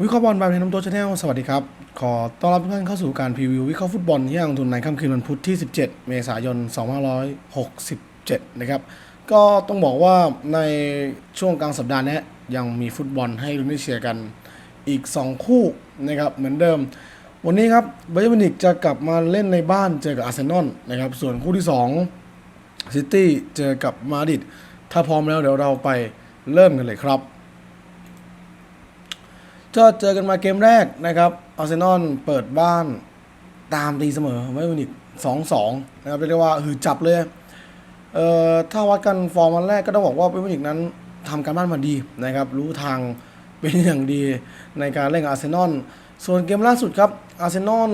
วิเคราะห์บอลบายเพนน้ำตัวชาแนลสวัสดีครับ ขอต้อนรับทุกท่านเข้าสู่การพรีวิววิเคราะห์ฟุตบอลที่ยังลงทุนในค่ำคืนวันพุธที่ 17 เมษายน 2567 นะครับ ก็ต้องบอกว่าในช่วงกลางสัปดาห์นี้ยังมีฟุตบอลให้ลุ้นได้เชียร์กันอีก 2 คู่นะครับ เหมือนเดิม วันนี้ครับไบเยอร์มินิกจะกลับมาเล่นในบ้านเจอกับอาร์เซนอลนะครับ ส่วนคู่ที่2ซิตี้เจอกับมาดริดถ้าพร้อมแล้วเดี๋ยวเราไปเริ่มกันเลยครับ ก็เจอกันมาเกมแรกนะครับอาร์เซนอลเปิดบ้านตามตีเสมอไบเยอร์มิวนิก2-2นะครับเรียกว่าหือจับเลยเอ่อถ้าวัดกันฟอร์มวันแรกก็ต้องบอกว่าไบเปมินิกนั้นทำการบ้านมาดีนะครับ รู้ทางเป็นอย่างดีในการเล่นอาร์เซนอลส่วนเกมล่าสุดครับอาร์เซนอล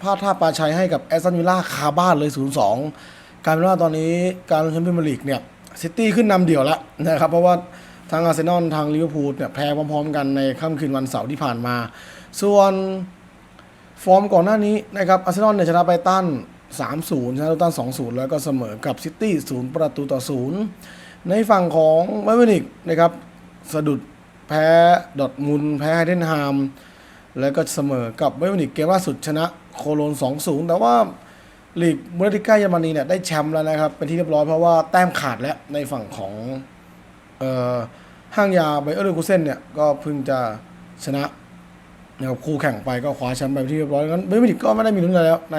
พลาดท่าปาชัยให้กับแอสตันวิลล่าคาบ้านเลย 0-2 กายเป็นว่าตอนนี้การลงแชมเปี้ยนส์ลีกเนี่ยซิตี้ขึ้นนำเดี่ยวแล้วนะครับ เพราะว่า ทางอาร์เซนอลทางลิเวอร์พูลเนี่ยแพ้พร้อมๆกันในค่ำคืนวันเสาร์ที่ผ่านมา ส่วนฟอร์มก่อนหน้านี้นะครับอาร์เซนอลเนี่ยชนะไปตัน3-0 ชนะตัน 2-0 แล้วก็เสมอกับซิตี้ 0 ประตูต่อ 0 ในฝั่งของไบเยอร์มิวนิกนะครับสะดุดแพ้ดอทมุนแพ้ไฮเดนฮาม แล้วก็เสมอกับไบเยอร์มิวนิกเกมล่าสุดชนะโคโลน 2-0 แต่ว่าลีกบูนดิก้าเยอรมนีเนี่ยได้แชมป์แล้วนะครับ เป็นที่เรียบร้อยเพราะว่าแต้มขาดแล้วในฝั่งของ ห้างยาไบเออร์เลคูเซนเนี่ยก็เพิ่งจะชนะนะครับคู่แข่งไปก็คว้าแชมป์ไปที่เรียบร้อยงั้นไบเยอร์มิกก็ไม่ได้มีลุ้นอะไรแล้วใน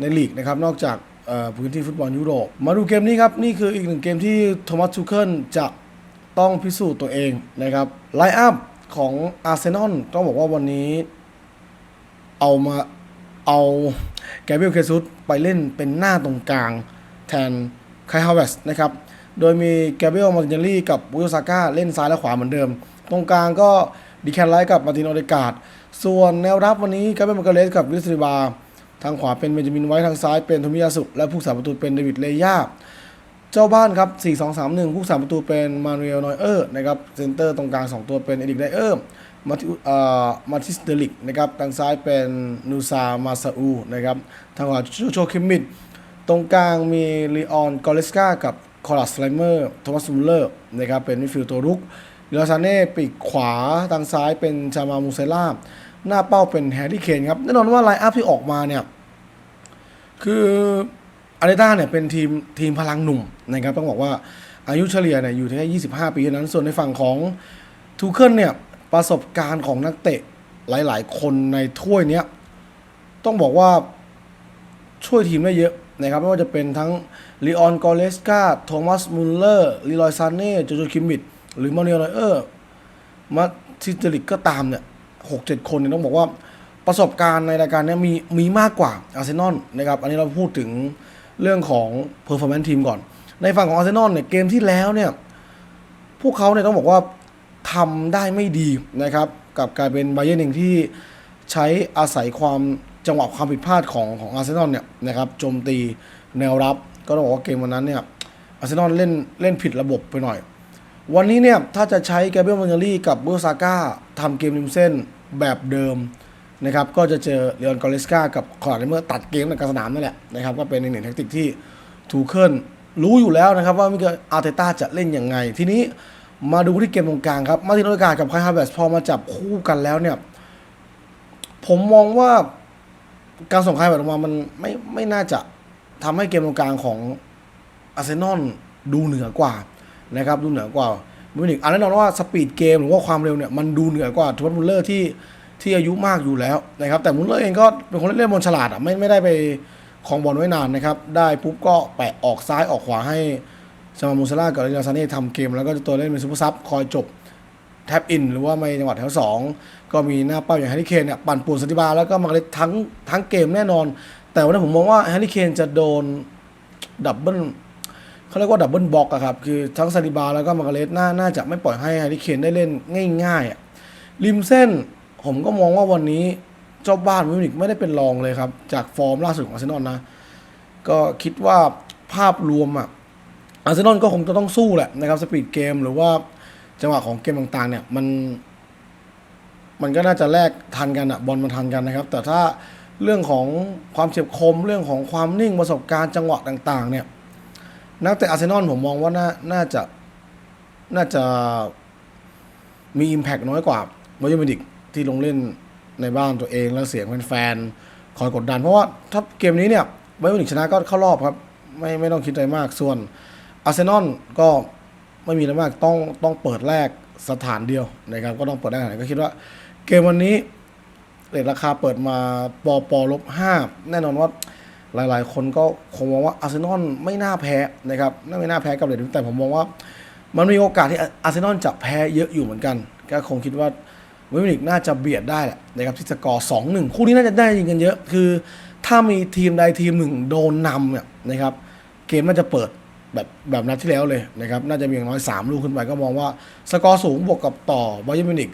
ในลีกนะครับนอกจากพื้นที่ฟุตบอลยุโรป มาดูเกมนี้ครับ นี่คืออีกหนึ่งเกมที่โทมัสทูเคิลจะต้องพิสูจน์ตัวเองนะครับไลอัพของอาร์เซนอลต้องบอกว่าวันนี้เอามาเอาแกเบรียลเคซุสไปเล่นเป็นหน้าตรงกลางแทนไคฮาวเวสนะครับ โดยมีแกเบรียลมาร์ตินเนลลี่กับบุโยซาก้าเล่นซ้ายและขวาเหมือนเดิม ตรงกลางก็ดิแคนไลท์กับมาร์ตินโอเดกาดส่วนแนวรับวันนี้ก็เป็นมาร์เกเลสกับวิลสริบา ทางขวาเป็นเบนจามินไว้ทางซ้ายเป็นโทมิยาสุและผู้สาประตูเป็นเดวิดเลยาเจ้าบ้านครับ 4-2-3-1 ผู้สามประตูเป็นมานูเอลนอยเออร์นะครับเซนเตอร์ตรงกลาง 2 ตัวเป็นเอดิกไดเออร์มาติเอ่อมาติสเดลิกนะครับทางซ้ายเป็นนูซามาซาอูนะครับทางขวาโชโชคิมมิดตรงกลางมีลีออนกอเลสกากับ คอรัสไลเมอร์โทมัสมูลเลอร์นะครับเป็นมิดฟิลด์ตัวรุกเดลซาเน่ปีกขวาทางซ้ายเป็นชามามูเซล่าหน้าเป้าเป็นแฮร์รี่เคนครับแน่นอนว่าไลน์อัพที่ออกมาเนี่ย คืออาร์เตต้าเนี่ยเป็นทีมทีมพลังหนุ่มนะครับต้องบอกว่าอายุเฉลี่ยเนี่ยอยู่ที่ 25 ปีเท่านั้นส่วนในฝั่งของทูเคิลเนี่ยประสบการณ์ของนักเตะหลาย ๆ คนในถ้วยเนี้ยต้องบอกว่าช่วยทีมได้เยอะ นะครับไม่ว่าจะเป็นทั้งลีออนกอเลสกาโทมัสมุลเลอร์ลีลอยซานเน่โจโจคิมมิดหรือมาเนลเออร์มาทิเจลิกก็ตามเนี่ยหกเจ็ดคนเนี่ยต้องบอกว่าประสบการณ์ในรายการนี้มีมีมากกว่าอาร์เซนอลนะครับอันนี้เราพูดถึงเรื่องของเพอร์ฟอร์แมนซ์ทีมก่อน ในฝั่งของอาร์เซนอลเนี่ยเกมที่แล้วเนี่ยพวกเขาเนี่ยต้องบอกว่าทำได้ไม่ดีนะครับ กับกลายเป็นไบเยอร์นเองที่ใช้อาศัยความ จังหวะความผิดพลาดของของอาร์เซนอลเนี่ยนะครับโจมตีแนวรับ ก็ต้องบอกว่าเกมวันนั้นเนี่ยอาร์เซนอลเล่นเล่นผิดระบบไปหน่อย วันนี้เนี่ยถ้าจะใช้แกเบรียลมันเนลลี่กับเบูซาก้าทำเกมริมเส้นแบบเดิมนะครับก็จะเจอเลออนกอเลสกากับคอร์ดเมื่อตัดเกมในกลางสนามนั่นแหละนะครับก็เป็นอีกหนึ่งแทคติกที่ทูเคิลรู้อยู่แล้วนะครับว่ามิเกลอาร์เตต้าจะเล่นยังไง ทีนี้มาดูที่เกมตรงกลางครับ มาตินโอกากับไคฮาเวสพอมาจับคู่กันแล้วเนี่ย ผมมองว่า การส่งไคฮาเวสออกมามันไม่ไม่น่าจะทำให้เกมตรงกลางของอาร์เซนอลดูเหนือกว่านะครับดูเหนือกว่ามิวนิกอันแน่นอนว่าสปีดเกมหรือว่าความเร็วเนี่ยมันดูเหนือกว่าทูมัสมุลเลอร์ที่ที่อายุมากอยู่แล้วนะครับแต่มุลเลอร์เองก็เป็นคนเล่นบอลฉลาดอะไม่ไม่ได้ไปคลองบอลไว้นานนะครับ ได้ปุ๊บก็แปะออกซ้ายออกขวาให้ซามามูซาร่ากับอาริซาเน่ทำเกม แล้วก็ตัวเล่นเป็นซูเปอร์ซับคอยจบ แท็บอินหรือว่าไม่จังหวะแถวสองก็มีหน้าเป้าอย่างแฮร์รี่เคนเนี่ยปั่นป่วนสติบาแล้วก็มาเลตทั้งทั้งเกมแน่นอน แต่วันนี้ผมมองว่าแฮร์รี่เคนจะโดนดับเบิลเขาเรียกว่าดับเบิลบล็อกอะครับ คือทั้งซาดิบาแล้วก็มาเกเลตน่าน่าจะไม่ปล่อยให้แฮร์รี่เคนได้เล่นง่ายๆอะริมเส้นผมก็มองว่าวันนี้เจ้าบ้านมิวนิกไม่ได้เป็นรองเลยครับ จากฟอร์มล่าสุดของอาร์เซนอลนะ ก็คิดว่าภาพรวมอะอาร์เซนอลก็คงจะต้องสู้แหละนะครับสปีดเกมหรือว่า จังหวะของเกมต่างๆ เนี่ยมัน มันก็น่าจะแลกทันกันอะบอลมันทันกันนะครับ แต่ถ้าเรื่องของความเฉียบคมเรื่องของความนิ่งประสบการณ์จังหวะต่าง ๆ เนี่ยนักเตะอาร์เซนอลผมมองว่าน่าน่าจะน่าจะมี Impact น้อยกว่าบ a ย e r n มิวนิกที่ลงเล่นในบ้านตัวเองแล้วเสียงแฟนๆคอยกดดัน เพราะว่าถ้าเกมนี้เนี่ยไบรตันชนะก็เข้ารอบครับ ไม่ไม่ต้องคิดอะไรมากส่วนอาร์เซนอลก็ ไม่มีอะไรมากต้องต้องเปิดแรกสถานเดียวนะครับก็ต้องเปิดแรกสถานก็คิดว่า เกมวันนี้เรทราคาเปิดมาปอปอลบห้าแน่นอนว่าหลาย ๆ คนก็คงมองว่าอาร์เซนอลไม่น่าแพ้นะครับน่าไม่น่าแพ้กับเรทแต่ผมมองว่า มันมีโอกาสที่อาร์เซนอลจะแพ้เยอะอยู่เหมือนกัน ก็คงคิดว่าวสต์แฮมนิกน่าจะเบียดได้แหละนะครับที่สกอร์สองหนึ่งคู่นี้น่าจะได้ยิงกันเยอะ คือ ถ้ามีทีมใดทีมหนึ่งโดนนำเนี่ยนะครับเกมน่าจะเปิด แบบแบบนัดที่แล้วเลยนะครับน่าจะมีอย่างน้อย 3 ลูกขึ้นไปก็มองว่าสกอร์สูงบวกกับต่อไบเยมินิก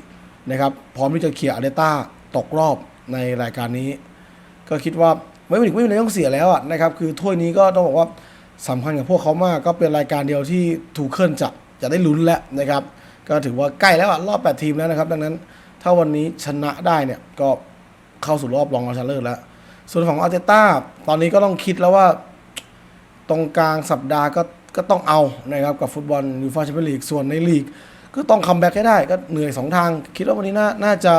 นะครับพร้อมที่จะเคลียร์อาร์เดต้าตกรอบในรายการนี้ ก็คิดว่าไบเยมินิกไม่มีอะไรต้องเสียแล้วนะครับคือถ้วยนี้ก็ต้องบอกว่าสำคัญกับพวกเขามากก็เป็นรายการเดียวที่ทูกเคิลจะจะได้ลุ้นแล้วนะครับก็ถือว่าใกล้แล้วอะรอบ 8 ทีมแล้วนะครับ ดังนั้นถ้าวันนี้ชนะได้เนี่ยก็เข้าสู่รอบรองชนะเลิศแล้ว ส่วนของอาร์เตต้าตอนนี้ก็ต้องคิดแล้วว่า ตรงกลางสัปดาห์ก็ก็ต้องเอานะครับกับฟุตบอลยูฟ่าแชมเปี้ยนลีกส่วนในลีก ก็ต้องคัมแบ็กให้ได้ก็เหนื่อยสองทาง คิดว่าวันนี้น่าน่าจะ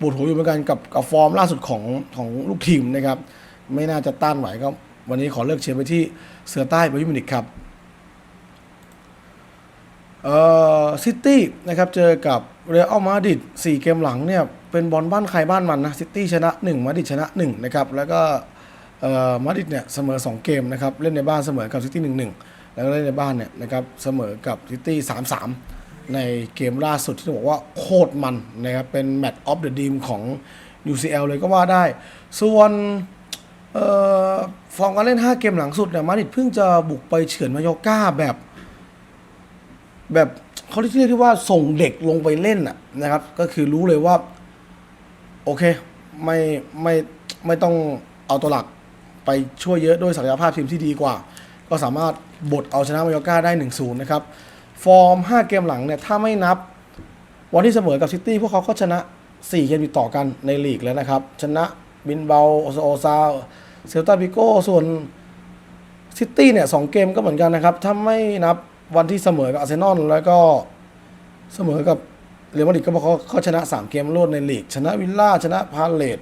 ปวดหัวอยู่เหมือนกันกับกับฟอร์มล่าสุดของของลูกทีมนะครับไม่น่าจะต้านไหวก็วันนี้ขอเลือกเชียร์ไปที่เสือใต้บายิมินิกครับเอ่อซิตี้นะครับเจอกับเรอัลมาดริด4เกมหลังเนี่ยเป็นบอลบ้านใครบ้านมันนะซิตี้ชนะ 1 มาดริดชนะ1นะครับแล้วก็ มาดริดเนี่ยเสมอ 2 เกมนะครับเล่นในบ้านเสมอกับซิตี้1 1แล้วก็เล่นในบ้านเนี่ยนะครับเสมอกับซิตี้3 3ในเกมล่าสุดที่บอกว่าโคตรมันนะครับเป็นแมตช์ออฟเดอะดีมของ UCL เลยก็ว่าได้ ส่วนออฟอร์มการเล่น 5 เกมหลังสุดเนี่ยมาดริดเพิ่งจะบุกไปเฉือนมายอร์ก้าแบบ แบบเขาเรียกได้ว่าส่งเด็กลงไปเล่นน่ะนะครับ ก็คือรู้เลยว่า โอเค ไม่ไม่ไม่ต้องเอาตัวหลัก ไปช่วยเยอะด้วยศักยภาพทีมที่ดีกว่า ก็สามารถบดเอาชนะมายอร์ก้าได้ 1-0 นะครับ ฟอร์ม 5 เกมหลังเนี่ยถ้าไม่นับ วันที่เสมอกับซิตี้พวกเขาก็ชนะ 4 เกมติดต่อกันในลีกแล้วนะครับ ชนะบินเบาโอซโอซาเซลตาบิโกส่วนซิตี้เนี่ยสองเกมก็เหมือนกันนะครับ ถ้าไม่นับวันที่เสมอกับอาร์เซนอลแล้วก็เสมอกับเรอัลมาดริดก็พราะเขาเขาชนะ 3 เกมรวดในลีก ชนะวิลล่าชนะพาเลต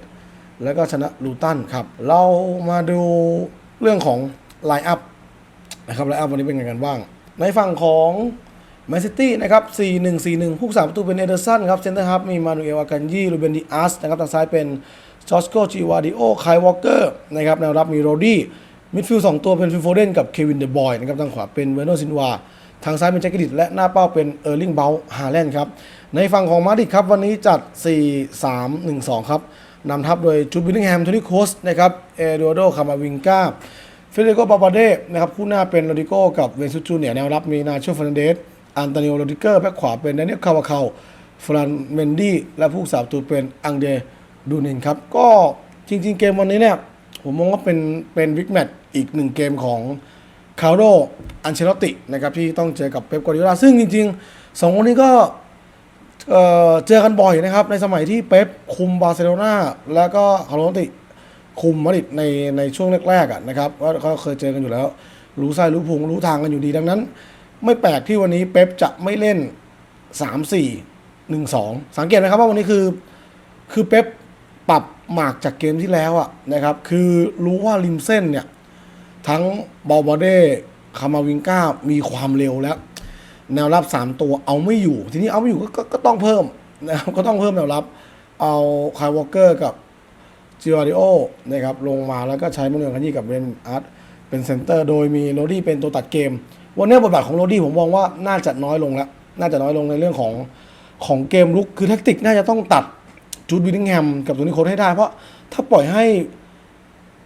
แล้วก็ชนะลูตันครับ เรามาดูเรื่องของไลน์อัพนะครับแล้ววันนี้เป็นไงกันบ้าง ในฝั่งของแมนซิตี้นะครับ 4-1-4-1 ผู้สาประตูเป็นเอเดอร์สันครับ เซนเตอร์ฮับมีมานูเอลอากันยีรูเบนดิอาสนะครับ ทางซ้ายเป็นจอสโกจิวาดิโอไคลวอลเกอร์นะครับแนวรับมีโรดี้ มิดฟิลด์สองตัวเป็นฟิลโฟเดนกับเควินเดอะบอยนะครับ ทางขวาเป็นเวโนซินวา ทางซ้ายเป็นแจ็คกิดิตและหน้าเป้าเป็นเออร์ลิงเบลฮาแลนด์ครับ ในฝั่งของมาดริดครับวันนี้จัด 4-3-1-2 ครับ นำทัพโดยจูบิลิงแฮมโทนี่โคสนะครับเอเดโดคามาวิงกาเฟเดริโกปาปาเดนะครับคู่หน้าเป็นโรดิโกกับเวนซุจูเนียแนวรับมีนาโชฟ e นเดสอันโตนิโอโรดิเกอร์แบ็คขวาเป็นแดเนียลคาวาคาฟรานเมนดี้และผู้สาประตูเป็นอังเดดูนินครับ ก็จริง ๆ เกมวันนี้เนี่ยผมมองว่าเป็นเป็นวิกแมตอีกหนึ่งเกมของคาร์โดอันเชลตินะครับที่ต้องเจอกับเป๊ปกวาร์ดิโอลาซึ่งจริงๆสองคนนี้ก็ เอ่อเจอกันบ่อยนะครับ ในสมัยที่เป๊ปคุมบาร์เซโลนาแล้วก็คาร์โลติคุมมาดริดในในช่วงแรกๆอะนะครับก็ก็เคยเจอกันอยู่แล้ว รู้ไส้รู้พุงรู้ทางกันอยู่ดีดังนั้น ไม่แปลกที่วันนี้เป๊ปจะไม่เล่น 3 4 1 2 สังเกตไหมครับว่าวันนี้คือคือเป๊ปปรับหมากจากเกมที่แล้วอะนะครับคือรู้ว่าริมเส้นเนี่ยทั้งบอลบอเด้คามาวิงก้ามีความเร็วแล้ว แนวรับ 3 ตัวเอาไม่อยู่ ทีนี้เอาไม่อยู่ก็ก็ต้องเพิ่มนะครับก็ต้องเพิ่มแนวรับ เอาคายวอลเกอร์กับจิวาริโอนะครับลงมาแล้วก็ใช้มานวลคันยี่กับเบนอาร์ตเป็นเซนเตอร์โดยมีโรดี้เป็นตัวตัดเกม วันนี้บทบาทของโรดี้ผมมองว่าน่าจะน้อยลงแล้ว น่าจะน้อยลงในเรื่องของของเกมลุกคือแท็กติกน่าจะต้องตัดจูดวิลลิงแฮมกับตัวนี้โค้ดให้ได้ เพราะถ้าปล่อยให้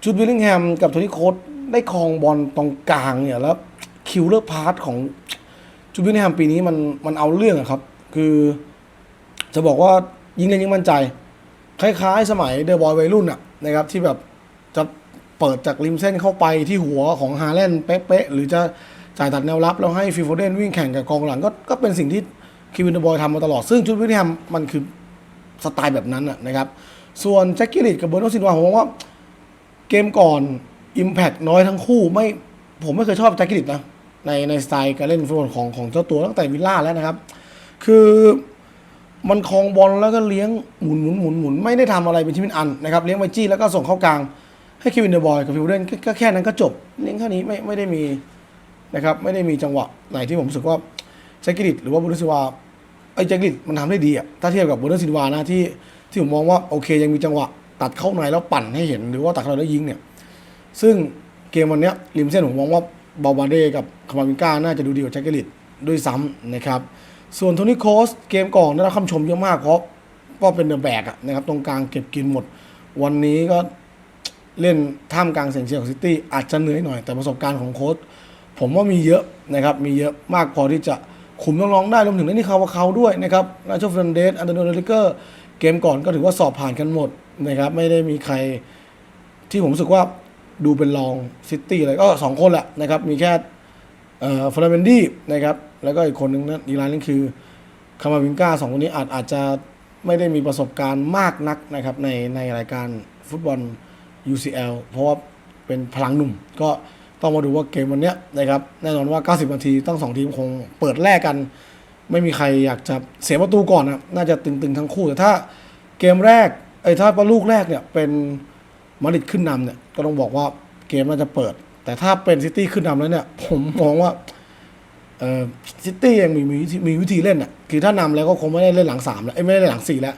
จูดวิลลิงแฮมกับโทนี่โค้ดได้ครองบอลตรงกลางเนี่ยแล้วคิวเลอร์พาร์ทของ จูดวิลแฮมปีนี้มันมันเอาเรื่องอะครับ คือจะบอกว่ายิงเล่นยิงมั่นใจ คล้ายๆ สมัยเดอะบอยวัยรุ่นอะนะครับที่แบบจะเปิดจากริมเส้นเข้าไปที่หัวของฮาแลนด์เป๊ะๆหรือจะจ่ายตัดแนวรับ แล้วให้ฟิลโฟเดนวิ่งแข่งกับกองหลังก็ก็เป็นสิ่งที่คิวินเดอะบอยทำมาตลอด ซึ่งจูดวิลลิงแฮมมันคือสไตล์แบบนั้นนะครับ ส่วนแจ็คกิลิตกับเบอร์โนซินวาผมว่าเกมก่อน Impact น้อยทั้งคู่ไม่ผมไม่เคยชอบแจ็คกิลิตนะ ในในสไตล์การเล่นฟุตบอลของของเจ้าตัวตั้งแต่วิลล่าแล้วนะครับ คือมันคลองบอลแล้วก็เลี้ยงหมุนหมุนหมุนหมุนไม่ได้ทำอะไรเป็นชิ้นเป็นอันนะครับเลี้ยงไปจี้แล้วก็ส่งเข้ากลาง ให้เควินเดอะบอยกับฟิลเดนก็แค่นั้นก็จบเลี้ยงแค่นี้ไม่ไม่ได้มีนะครับไม่ได้มีจังหวะไหนที่ผมรู้สึกว่าแจ็คกิลิตหรือว่าบุรุษวาไอ้แจ็คกิลิตมันทำได้ดีอะถ้าเทียบกับบุรุษซินวานะที่ที่ผมมองว่าโอเคยังมีจังหวะ ตัดเข้าในแล้วปั่นให้เห็นหรือว่าตัดเข้าในแล้วยิงเนี่ยซึ่งเกมวันเนี้ยริมเส้นผมมองว่า บาบาเดกับคามาวินกาน่าจะดูดีกว่าแจ็คเกอริตด้วยซ้ำนะครับ ส่วนโทนี่โคสเกมก่อนได้รับคำชมเยอะมากเพราะก็เป็นเดอะแบกนะครับตรงกลางเก็บกินหมด วันนี้ก็เล่นท่ามกลางเสียงเชียร์ของซิตี้อาจจะเหนื่อยหน่อยแต่ประสบการณ์ของโค้ชผมว่ามีเยอะนะครับมีเยอะมากพอที่จะคุมน้องๆได้รวมถึงเล่นที่เขาวาเขาด้วยนะครับนาโชฟรันเดสอันเดโนเลิเกอร์เกมก่อนก็ถือว่าสอบผ่านกันหมดนะครับไม่ได้มีใครที่ผมรู้สึกว่า ดูเป็นรองซิตี้เลยก็สองคนแหละนะครับมีแค่เอ่อฟลาเวนดี้นะครับแล้วก็อีกคนนึงนะอีกรายนึงคือคามาวิงกาสองคนนี้อาจอาจจะไม่ได้มีประสบการณ์มากนักนะครับในในรายการฟุตบอล UCL เพราะว่าเป็นพลังหนุ่ม ก็ต้องมาดูว่าเกมวันเนี้ยนะครับแน่นอนว่า 90 นาทีต้องสองทีมคงเปิดแลกกัน ไม่มีใครอยากจะเสียประตูก่อนนะน่าจะตึงๆทั้งคู่แต่ถ้าเกมแรกไอ้ถ้าประลูกแรกเนี่ยเป็นมาริดขึ้นนำเนี่ย ก็ต้องบอกว่าเกมน่าจะเปิด แต่ถ้าเป็นซิตี้ขึ้นนำแล้วเนี่ย ผมมองว่าเออซิตี้ยังมีมีวิธีมีวิธีเล่นอะคือถ้านำแล้วก็คงไม่ได้เล่นหลังสามแล้วเอ้ยไม่ได้เล่นหลังสี่แล้ว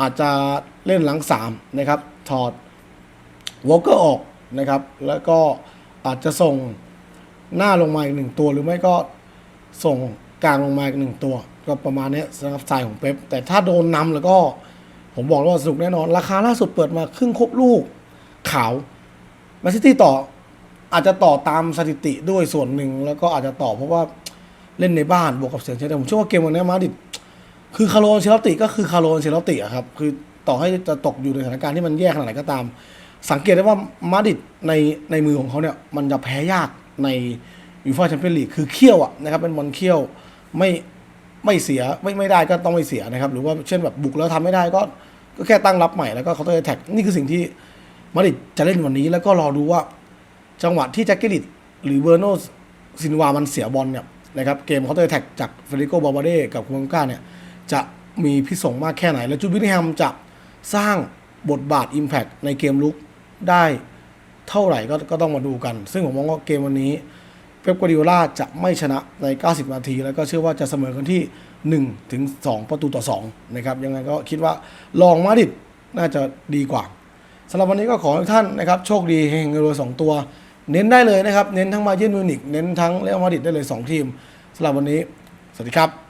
อาจจะเล่นหลังสามนะครับถอดวอลเกอร์ออกนะครับ แล้วก็อาจจะส่งหน้าลงมาอีกหนึ่งตัว หรือไม่ก็ส่งกลางลงมาอีกหนึ่งตัว ก็ประมาณนี้สำหรับสไตล์ของเป๊ปแต่ถ้าโดนนำแล้วก็ผมบอกเลยว่าสนุกแน่นอน ราคาล่าสุดเปิดมาครึ่งครบลูกขาว แมนซิตี้ต่ออาจจะต่อตามสถิติด้วยส่วนหนึ่ง แล้วก็อาจจะต่อเพราะว่าเล่นในบ้านบวกกับเสียงเชียร์แต่ผมเชื่อว่าเกมวันนี้มาดิดคือคาร์โลนเชลติก็คือคาร์โลนเชลติอะครับคือต่อให้จะตกอยู่ในสถานการณ์ที่มันแย่ขนาดไหนก็ตาม สังเกตได้ว่ามาดิดในในมือของเขาเนี่ยมันจะแพ้ยากในยูฟ่าแชมเปี้ยนลีกคือเขี้ยวอะนะครับเป็นบอลเขี้ยวไม่ไม่เสียไม่ไม่ได้ก็ต้องไม่เสียนะครับ หรือว่าเช่นแบบบุกแล้วทำไม่ได้ก็ก็แค่ตั้งรับใหม่แล้วก็เขาต้องแท็กนี่คือสิ่งที่ มาดริดจะเล่นวันนี้แล้วก็รอดูว่า จังหวะที่แจ็คเกลิตหรือเบอร์โนซินวามันเสียบอลเนี่ยนะครับเกมเขาตัวแท็กจากเฟเดริโกบาบาเดกับคุมก้าเนี่ยจะมีพิษสงมากแค่ไหน และจูดวินแฮมจะสร้างบทบาท Impact ในเกมลุกได้เท่าไหร่ก็ก็ต้องมาดูกัน ซึ่งผมมองว่าเกมวันนี้เป๊ปกัวดิโอลาจะไม่ชนะใน 90 นาที แล้วก็เชื่อว่าจะเสมอกันที่ 1 ถึง 2 ประตูต่อ 2 นะครับ ยังไงก็คิดว่าลองมาดิดน่าจะดีกว่า สำหรับวันนี้ก็ขอให้ท่านนะครับโชคดีเฮงรวยสองตัว เน้นได้เลยนะครับ เน้นทั้งมาเยร์นมิวนิกเน้นทั้งเรอัลมาดริดได้เลย 2 ทีมสำหรับวันนี้ สวัสดีครับ